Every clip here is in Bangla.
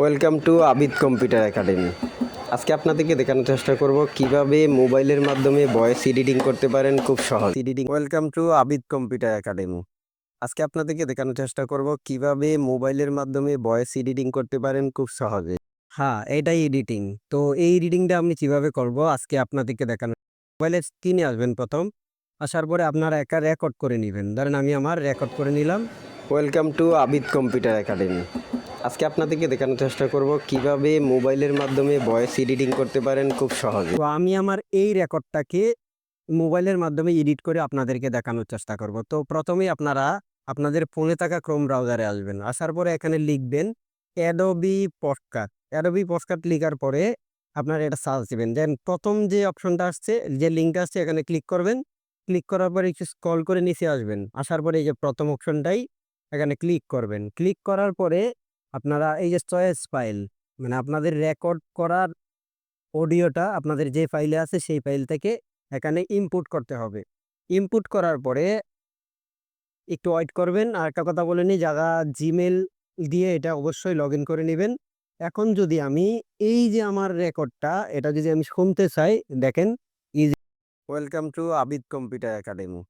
Welcome to Abid computer academy আজকে আপনাদেরকে দেখানোর চেষ্টা করব কীভাবে মোবাইলের মাধ্যমে ভয়েস এডিটিং করতে পারেন খুব সহজ। Editing welcome to Abid computer academy আজকে আপনাদেরকে দেখানোর চেষ্টা করব কীভাবে মোবাইলের মাধ্যমে ভয়েস এডিটিং করতে পারেন খুব সহজে। হ্যাঁ এটাই এডিটিং। তো এই এডিটিংটা আমি কীভাবে করব আজকে আপনাদেরকে দেখানো। মোবাইলের স্ক্রিনে আসবেন প্রথম। আসার পরে আপনারা একা রেকর্ড করে নেবেন। ধরেন আমি আমার রেকর্ড করে নিলাম। Welcome to Abid computer academy আজকে আপনাদেরকে দেখানোর চেষ্টা করব কীভাবে মোবাইলের মাধ্যমে ভয়েস এডিটিং করতে পারেন খুব সহজে। তো আমি আমার এই রেকর্ডটাকে মোবাইলের মাধ্যমে এডিট করে আপনাদেরকে দেখানোর চেষ্টা করব। তো প্রথমেই আপনারা আপনাদের ফোনে থাকা ক্রোম ব্রাউজারে আসবেন। আসার পরে এখানে লিখবেন অ্যাডোবি পডকাস্ট অ্যাডোবি পডকাস্ট লিখার পরে আপনারা এটা সার্চ দিবেন। দেন প্রথম যে অপশনটা আসছে, যে লিঙ্কটা আসছে, এখানে ক্লিক করবেন। ক্লিক করার পরে একটু স্ক্রল করে নিচে আসবেন। আসার পরে এই যে প্রথম অপশনটাই এখানে ক্লিক করবেন। ক্লিক করার পরে আপনারা এই যে চয়েস ফাইল মানে আপনাদের রেকর্ড করার অডিওটা আপনাদের যে ফাইলে আছে সেই ফাইল থেকে এখানে ইনপুট করতে হবে। ইনপুট করার পরে একটু ওয়েট করবেন। আর একটা কথা বলে নিই, যারা জিমেল দিয়ে এটা অবশ্যই লগ করে নেবেন। এখন যদি আমি এই যে আমার রেকর্ডটা, এটা যদি আমি শুনতে চাই, দেখেন, is welcome to Abid computer academy.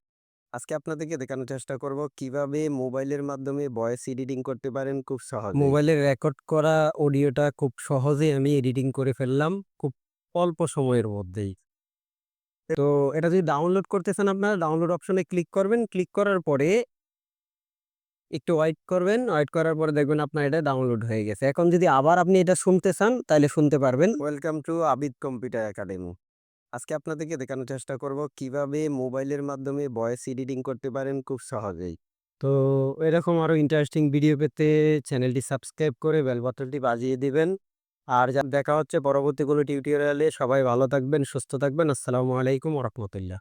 আজকে আপনাদেরকে দেখানোর চেষ্টা করব কীভাবে মোবাইলের মাধ্যমে ভয়েস এডিটিং করতে পারেন খুব সহজ মোবাইলে রেকর্ড করা অডিওটা খুব সহজে আমি এডিটিং করে ফেললাম খুব অল্প সময়ের মধ্যেই। তো এটা যদি ডাউনলোড করতে চান আপনারা ডাউনলোড অপশনে ক্লিক করবেন ক্লিক করার পরে একটু ওয়েট করবেন ওয়েট করার পরে দেখবেন আপনার এটা ডাউনলোড হয়ে গেছে। এখন যদি আবার আপনি এটা শুনতে চান তাহলে শুনতে পারবেন। Welcome to Abid computer academy. আজকে আপনাদেরকে দেখানোর চেষ্টা করব কীভাবে মোবাইলের মাধ্যমে ভয়েস এডিটিং করতে পারেন খুব সহজেই। তো এরকম আরও ইন্টারেস্টিং ভিডিও পেতে চ্যানেলটি সাবস্ক্রাইব করে বেল বাটনটি বাজিয়ে দিবেন। আর যা দেখা হচ্ছে পরবর্তী কোনো টিউটোরিয়ালে সবাই ভালো থাকবেন, সুস্থ থাকবেন। আসসালামু আলাইকুম রহমতুল্লাহ।